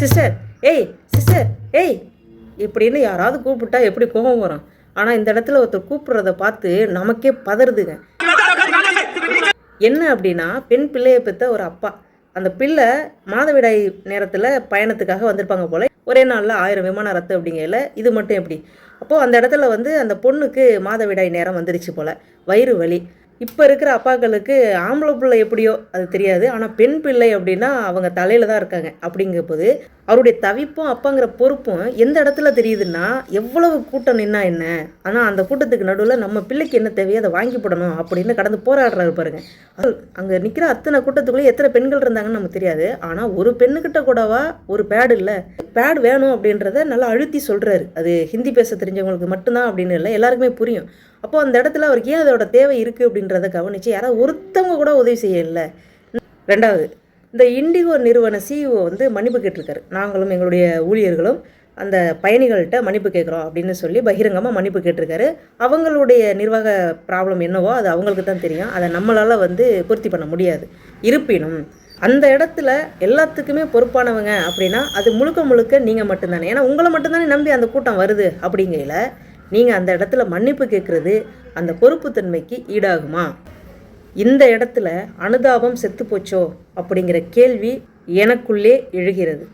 Sister ஏய் sister ஏய் இப்படின்னு யாராவது கூப்பிட்டா எப்படி கோபம் வரும்? ஆனால் இந்த இடத்துல ஒருத்தர் கூப்பிட்றத பார்த்து நமக்கே பதறுதுங்க. என்ன அப்படின்னா பெண் பிள்ளையை பெற்ற ஒரு அப்பா. அந்த பிள்ளை மாதவிடாய் நேரத்தில் பயணத்துக்காக வந்திருப்பாங்க போல். ஒரே நாளில் ஆயிரம் விமான ரத்து அப்படிங்கையில் இது மட்டும் எப்படி? அப்போது அந்த இடத்துல வந்து அந்த பொண்ணுக்கு மாதவிடாய் நேரம் வந்துருச்சு போல். வயிறு வலி. இப்போ இருக்கிற அப்பாக்களுக்கு ஆம்பளை பிள்ளை எப்படியோ அது தெரியாது. ஆனால் பெண் பிள்ளை அப்படின்னா அவங்க தலையில் தான் இருக்காங்க. அப்படிங்கிறபோது அவருடைய தவிப்பும் அப்பாங்கிற பொறுப்பும் எந்த இடத்துல தெரியுதுன்னா எவ்வளவு கூட்டம் நின்னா என்ன? ஆனால் அந்த கூட்டத்துக்கு நடுவில் நம்ம பிள்ளைக்கு என்ன தேவையோ அதை வாங்கி போடணும் அப்படின்னு கடந்து போராடுறாரு பாருங்க. அங்கே நிற்கிற அத்தனை கூட்டத்துக்குள்ளே எத்தனை பெண்கள் இருந்தாங்கன்னு நமக்கு தெரியாது. ஆனால் ஒரு பெண்ணுக்கிட்ட கூடவா ஒரு பேடு இல்லை. பேடு வேணும் அப்படின்றத நல்லா அழுத்தி சொல்கிறாரு அது ஹிந்தி பேச தெரிஞ்சவங்களுக்கு மட்டும்தான் அப்படின்னு இல்லை. எல்லாருக்குமே புரியும். அப்போ அந்த இடத்துல அவருக்கு ஏன் அதோட தேவை இருக்குது அப்படின்றத கவனித்து யாராவது ஒருத்தவங்க கூட உதவி செய்யல. ரெண்டாவது இந்த இண்டிகோ நிறுவன சிஇஓ வந்து மன்னிப்பு கேட்டிருக்காரு. நாங்களும் எங்களுடைய ஊழியர்களும் அந்த பயணிகள்கிட்ட மன்னிப்பு கேட்குறோம் அப்படின்னு சொல்லி பகிரங்கமாக மன்னிப்பு கேட்டிருக்காரு. அவங்களுடைய நிர்வாக ப்ராப்ளம் என்னவோ அது அவங்களுக்கு தான் தெரியும். அதை நம்மளால் வந்து பூர்த்தி பண்ண முடியாது. இருப்பினும் அந்த இடத்துல எல்லாத்துக்குமே பொறுப்பானவங்க அப்படின்னா அது முழுக்க முழுக்க நீங்கள் மட்டும்தானே. ஏன்னா உங்களை மட்டும்தானே நம்பி அந்த கூட்டம் வருது அப்படிங்கையில் நீங்கள் அந்த இடத்துல மன்னிப்பு கேட்குறது அந்த பொறுப்புத்தன்மைக்கு ஈடாகுமா? இந்த இடத்துல அனுதாபம் செத்து போச்சோ அப்படிங்கிற கேள்வி எனக்குள்ளே எழுகிறது.